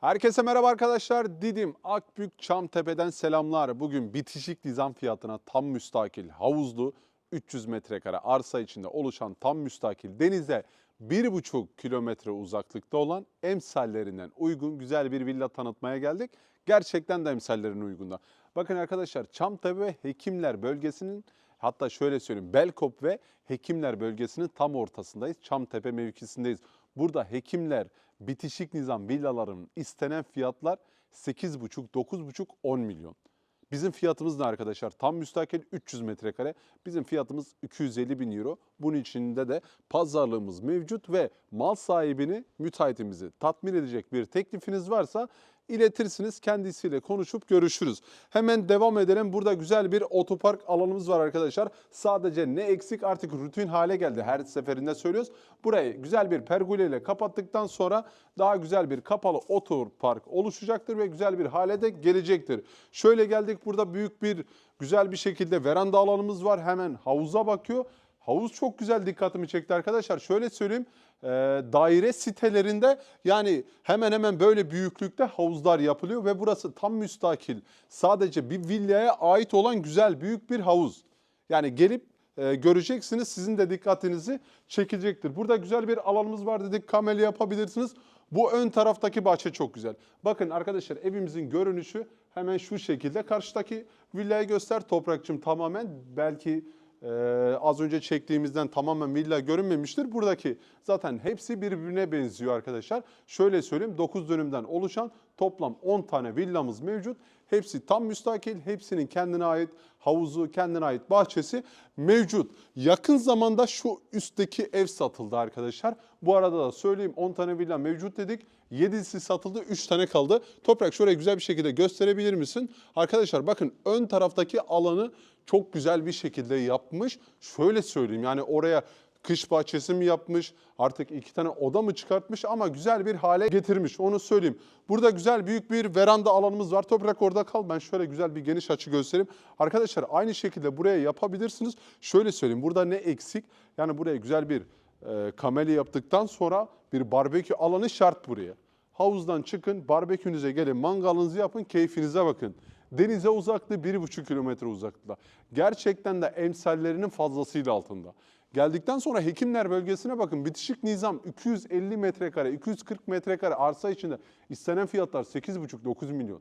Herkese merhaba arkadaşlar. Didim Akbük Çamtepe'den selamlar. Bugün bitişik nizam fiyatına tam müstakil havuzlu 300 metrekare arsa içinde oluşan tam müstakil denize 1,5 kilometre uzaklıkta olan emsallerinden uygun güzel bir villa tanıtmaya geldik. Gerçekten de emsallerine uygunda. Bakın arkadaşlar Çamtepe ve Hekimler bölgesinin hatta şöyle söyleyeyim Belkop ve Hekimler bölgesinin tam ortasındayız. Çamtepe mevkisindeyiz. Burada Hekimler bitişik nizam villaların istenen fiyatlar 8,5, 9,5, 10 milyon. Bizim fiyatımız ne arkadaşlar? Tam müstakil 300 metrekare. Bizim fiyatımız 250 bin euro. Bunun içinde de pazarlığımız mevcut ve mal sahibini, müteahhitimizi tatmin edecek bir teklifiniz varsa iletirsiniz. Kendisiyle konuşup görüşürüz. Hemen devam edelim. Burada güzel bir otopark alanımız var arkadaşlar. Sadece ne eksik artık rutin hale geldi. Her seferinde söylüyoruz. Burayı güzel bir pergole ile kapattıktan sonra daha güzel bir kapalı otopark oluşacaktır ve güzel bir hale de gelecektir. Şöyle geldik burada büyük bir güzel bir şekilde veranda alanımız var. Hemen havuza bakıyor. Havuz çok güzel dikkatimi çekti arkadaşlar. Şöyle söyleyeyim e, daire sitelerinde yani hemen hemen böyle büyüklükte havuzlar yapılıyor ve burası tam müstakil. Sadece bir villaya ait olan güzel büyük bir havuz. Yani gelip e, göreceksiniz sizin de dikkatinizi çekecektir. Burada güzel bir alanımız var dedik kameli yapabilirsiniz. Bu ön taraftaki bahçe çok güzel. Bakın arkadaşlar evimizin görünüşü hemen şu şekilde. Karşıdaki villayı göster toprakçım tamamen belki ee, az önce çektiğimizden tamamen villa görünmemiştir. Buradaki zaten hepsi birbirine benziyor arkadaşlar. Şöyle söyleyeyim 9 dönümden oluşan toplam 10 tane villamız mevcut. Hepsi tam müstakil, hepsinin kendine ait havuzu, kendine ait bahçesi mevcut. Yakın zamanda şu üstteki ev satıldı arkadaşlar. Bu arada da söyleyeyim 10 tane villa mevcut dedik. 7'si satıldı, 3 tane kaldı. Toprak şurayı güzel bir şekilde gösterebilir misin? Arkadaşlar bakın ön taraftaki alanı çok güzel bir şekilde yapmış. Şöyle söyleyeyim yani oraya kış bahçesi mi yapmış, artık iki tane oda mı çıkartmış ama güzel bir hale getirmiş onu söyleyeyim. Burada güzel büyük bir veranda alanımız var. Toprak orada kal ben şöyle güzel bir geniş açı göstereyim. Arkadaşlar aynı şekilde buraya yapabilirsiniz. Şöyle söyleyeyim burada ne eksik? Yani buraya güzel bir e, kameli yaptıktan sonra bir barbekü alanı şart buraya. Havuzdan çıkın, barbekünüze gelin, mangalınızı yapın, keyfinize bakın. Denize uzaklığı 1,5 kilometre uzaklıkta. Gerçekten de emsallerinin fazlasıyla altında. Geldikten sonra Hekimler bölgesine bakın. Bitişik Nizam 250 metrekare, 240 metrekare arsa içinde istenen fiyatlar 8,5-9 milyon.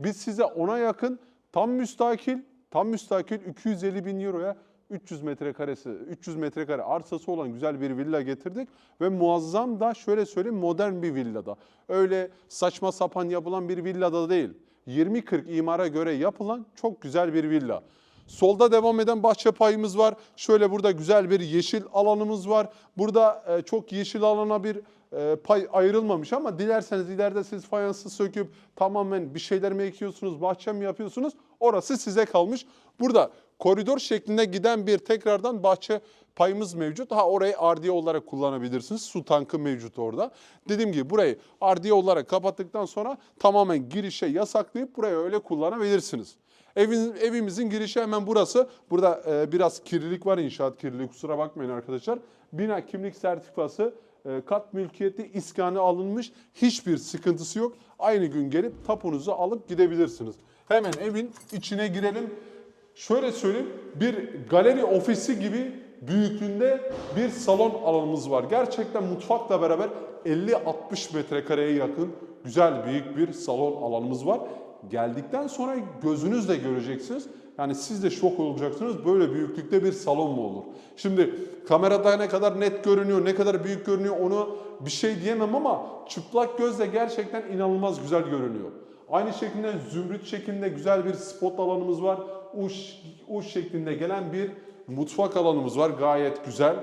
Biz size ona yakın tam müstakil, tam müstakil 250 bin euroya 300 metrekaresi, 300 metrekare arsası olan güzel bir villa getirdik ve muazzam da şöyle söyleyeyim modern bir villada. Öyle saçma sapan yapılan bir villada değil. 20-40 imara göre yapılan çok güzel bir villa. Solda devam eden bahçe payımız var. Şöyle burada güzel bir yeşil alanımız var. Burada e, çok yeşil alana bir e, pay ayrılmamış ama dilerseniz ileride siz fayansı söküp tamamen bir şeyler mi ekiyorsunuz, bahçe mi yapıyorsunuz? Orası size kalmış. Burada koridor şeklinde giden bir tekrardan bahçe payımız mevcut. Ha orayı ardiye olarak kullanabilirsiniz. Su tankı mevcut orada. Dediğim gibi burayı ardiye olarak kapattıktan sonra tamamen girişe yasaklayıp burayı öyle kullanabilirsiniz. Evin, evimizin girişi hemen burası. Burada e, biraz kirlilik var inşaat kirliliği kusura bakmayın arkadaşlar. Bina kimlik sertifikası e, kat mülkiyeti iskanı alınmış. Hiçbir sıkıntısı yok. Aynı gün gelip tapunuzu alıp gidebilirsiniz. Hemen evin içine girelim. Şöyle söyleyeyim bir galeri ofisi gibi büyüklüğünde bir salon alanımız var. Gerçekten mutfakla beraber 50-60 metrekareye yakın güzel büyük bir salon alanımız var. Geldikten sonra gözünüzle göreceksiniz. Yani siz de şok olacaksınız. Böyle büyüklükte bir salon mu olur? Şimdi kamerada ne kadar net görünüyor, ne kadar büyük görünüyor onu bir şey diyemem ama çıplak gözle gerçekten inanılmaz güzel görünüyor. Aynı şekilde zümrüt şeklinde güzel bir spot alanımız var. Uş şeklinde gelen bir mutfak alanımız var. Gayet güzel.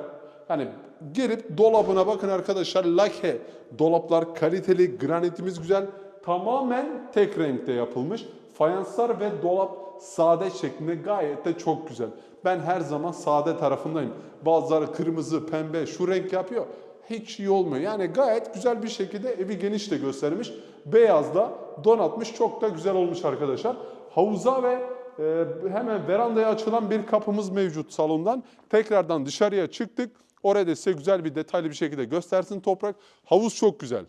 Yani gelip dolabına bakın arkadaşlar. Lake dolaplar kaliteli, granitimiz güzel. Tamamen tek renkte yapılmış. Fayanslar ve dolap sade şeklinde gayet de çok güzel. Ben her zaman sade tarafındayım. Bazıları kırmızı, pembe şu renk yapıyor. Hiç iyi olmuyor. Yani gayet güzel bir şekilde evi geniş de göstermiş. Beyazda donatmış. Çok da güzel olmuş arkadaşlar. Havuza ve e, hemen verandaya açılan bir kapımız mevcut salondan. Tekrardan dışarıya çıktık. Orada size güzel bir detaylı bir şekilde göstersin toprak. Havuz çok güzel.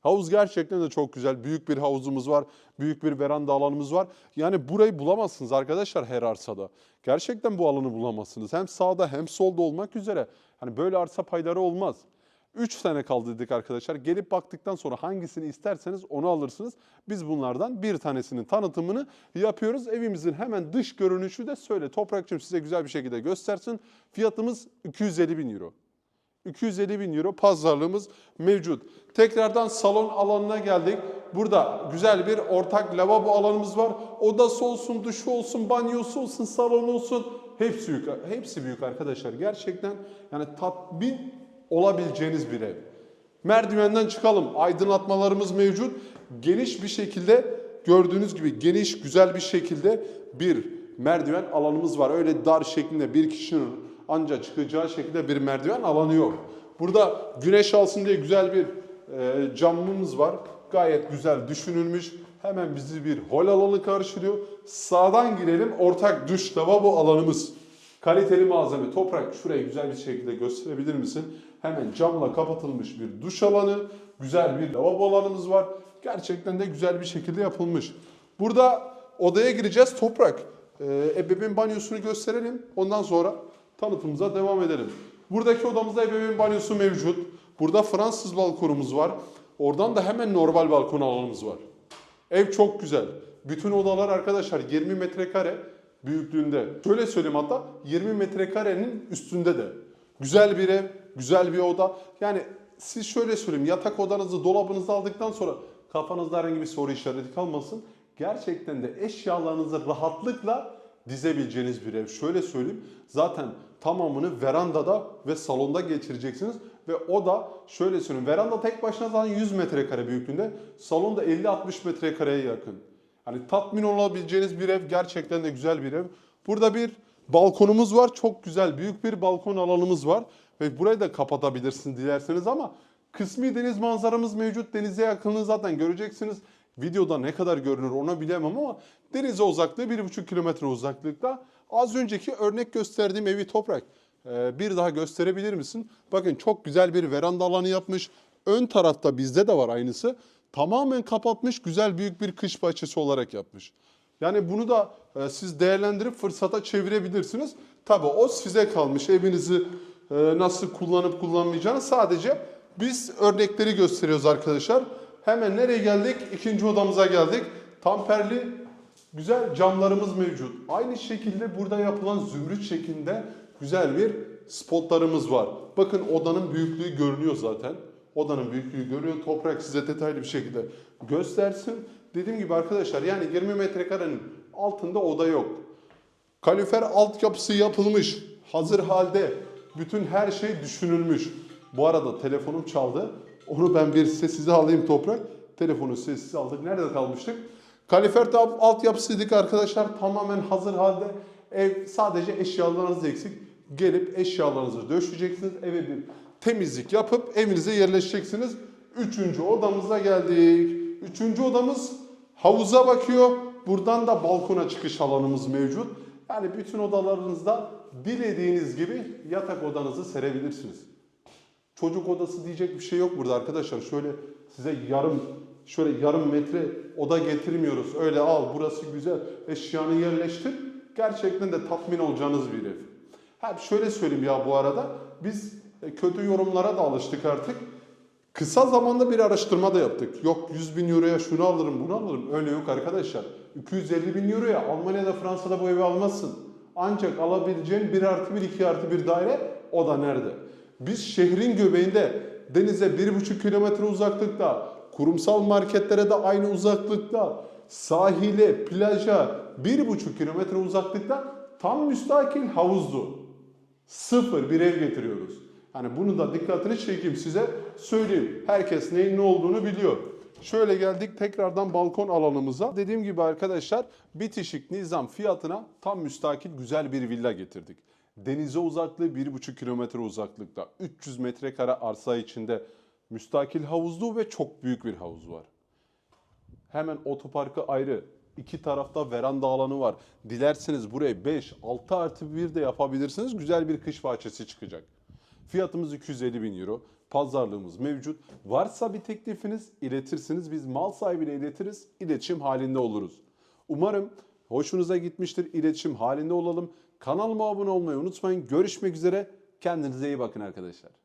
Havuz gerçekten de çok güzel. Büyük bir havuzumuz var. Büyük bir veranda alanımız var. Yani burayı bulamazsınız arkadaşlar her arsada. Gerçekten bu alanı bulamazsınız. Hem sağda hem solda olmak üzere. Hani böyle arsa payları olmaz. 3 tane kaldı dedik arkadaşlar. Gelip baktıktan sonra hangisini isterseniz onu alırsınız. Biz bunlardan bir tanesinin tanıtımını yapıyoruz. Evimizin hemen dış görünüşü de söyle. Toprakçım size güzel bir şekilde göstersin. Fiyatımız 250 bin euro. 250 bin euro pazarlığımız mevcut. Tekrardan salon alanına geldik. Burada güzel bir ortak lavabo alanımız var. Odası olsun, duşu olsun, banyosu olsun, salonu olsun. Hepsi büyük, hepsi büyük arkadaşlar. Gerçekten yani tatmin olabileceğiniz bir ev. Merdivenden çıkalım. Aydınlatmalarımız mevcut. Geniş bir şekilde gördüğünüz gibi geniş güzel bir şekilde bir merdiven alanımız var. Öyle dar şeklinde bir kişinin ancak çıkacağı şekilde bir merdiven alanı yok. Burada güneş alsın diye güzel bir e, camımız var. Gayet güzel düşünülmüş. Hemen bizi bir hol alanı karşılıyor. Sağdan girelim. Ortak duş lavabo alanımız. Kaliteli malzeme. Toprak şurayı güzel bir şekilde gösterebilir misin? Hemen camla kapatılmış bir duş alanı. Güzel bir lavabo alanımız var. Gerçekten de güzel bir şekilde yapılmış. Burada odaya gireceğiz. Toprak. Ee, ebeveyn banyosunu gösterelim. Ondan sonra tanıtımımıza devam edelim. Buradaki odamızda ebeveyn banyosu mevcut. Burada Fransız balkonumuz var. Oradan da hemen normal balkon alanımız var. Ev çok güzel. Bütün odalar arkadaşlar 20 metrekare büyüklüğünde. Şöyle söyleyeyim hatta 20 metrekarenin üstünde de. Güzel bir ev, güzel bir oda. Yani siz şöyle söyleyeyim yatak odanızı dolabınızı aldıktan sonra kafanızda herhangi bir soru işareti kalmasın. Gerçekten de eşyalarınızı rahatlıkla dizebileceğiniz bir ev. Şöyle söyleyeyim zaten tamamını verandada ve salonda geçireceksiniz. Ve o da şöyle söyleyeyim veranda tek başına zaten 100 metrekare büyüklüğünde. Salonda 50-60 metrekareye yakın. Hani tatmin olabileceğiniz bir ev gerçekten de güzel bir ev. Burada bir balkonumuz var. Çok güzel büyük bir balkon alanımız var. Ve burayı da kapatabilirsiniz dilerseniz ama kısmi deniz manzaramız mevcut. Denize yakınlığı zaten göreceksiniz. Videoda ne kadar görünür onu bilemem ama denize uzaklığı 1,5 kilometre uzaklıkta. Az önceki örnek gösterdiğim evi toprak. Ee, bir daha gösterebilir misin? Bakın çok güzel bir veranda alanı yapmış. Ön tarafta bizde de var aynısı. Tamamen kapatmış güzel büyük bir kış bahçesi olarak yapmış. Yani bunu da e, siz değerlendirip fırsata çevirebilirsiniz. Tabii o size kalmış. Evinizi e, nasıl kullanıp kullanmayacağını sadece biz örnekleri gösteriyoruz arkadaşlar. Hemen nereye geldik? İkinci odamıza geldik. Tamperli güzel camlarımız mevcut. Aynı şekilde burada yapılan zümrüt şeklinde güzel bir spotlarımız var. Bakın odanın büyüklüğü görünüyor zaten. Odanın büyüklüğü görüyor. Toprak size detaylı bir şekilde göstersin. Dediğim gibi arkadaşlar yani 20 metrekarenin altında oda yok. Kalorifer altyapısı yapılmış. Hazır halde. Bütün her şey düşünülmüş. Bu arada telefonum çaldı. Onu ben bir sessize alayım toprak. Telefonu sessize aldık. Nerede kalmıştık? Kalifer altyapısıydık arkadaşlar. Tamamen hazır halde. Ev sadece eşyalarınız eksik. Gelip eşyalarınızı döşeyeceksiniz. Eve bir temizlik yapıp evinize yerleşeceksiniz. Üçüncü odamıza geldik. Üçüncü odamız havuza bakıyor. Buradan da balkona çıkış alanımız mevcut. Yani bütün odalarınızda dilediğiniz gibi yatak odanızı serebilirsiniz. Çocuk odası diyecek bir şey yok burada arkadaşlar. Şöyle size yarım şöyle yarım metre oda getirmiyoruz. Öyle al burası güzel eşyanı yerleştir. Gerçekten de tatmin olacağınız bir ev. Ha şöyle söyleyeyim ya bu arada biz e, kötü yorumlara da alıştık artık. Kısa zamanda bir araştırma da yaptık. Yok 100 bin euroya şunu alırım bunu alırım. Öyle yok arkadaşlar. 250 bin euroya Almanya'da Fransa'da bu evi almazsın. Ancak alabileceğin 1 artı 1 2 artı 1 daire o da nerede? Biz şehrin göbeğinde denize 1,5 kilometre uzaklıkta, kurumsal marketlere de aynı uzaklıkta, sahile, plaja 1,5 kilometre uzaklıkta tam müstakil havuzlu sıfır bir ev getiriyoruz. Hani bunu da dikkatini çekeyim size söyleyeyim. Herkes neyin ne olduğunu biliyor. Şöyle geldik tekrardan balkon alanımıza. Dediğim gibi arkadaşlar bitişik nizam fiyatına tam müstakil güzel bir villa getirdik. Denize uzaklığı 1,5 kilometre uzaklıkta. 300 metrekare arsa içinde müstakil havuzlu ve çok büyük bir havuz var. Hemen otoparkı ayrı. İki tarafta veranda alanı var. Dilerseniz buraya 5, 6 artı 1 de yapabilirsiniz. Güzel bir kış bahçesi çıkacak. Fiyatımız 250 bin euro. Pazarlığımız mevcut. Varsa bir teklifiniz iletirsiniz. Biz mal sahibine iletiriz. İletişim halinde oluruz. Umarım hoşunuza gitmiştir. İletişim halinde olalım. Kanalıma abone olmayı unutmayın. Görüşmek üzere. Kendinize iyi bakın arkadaşlar.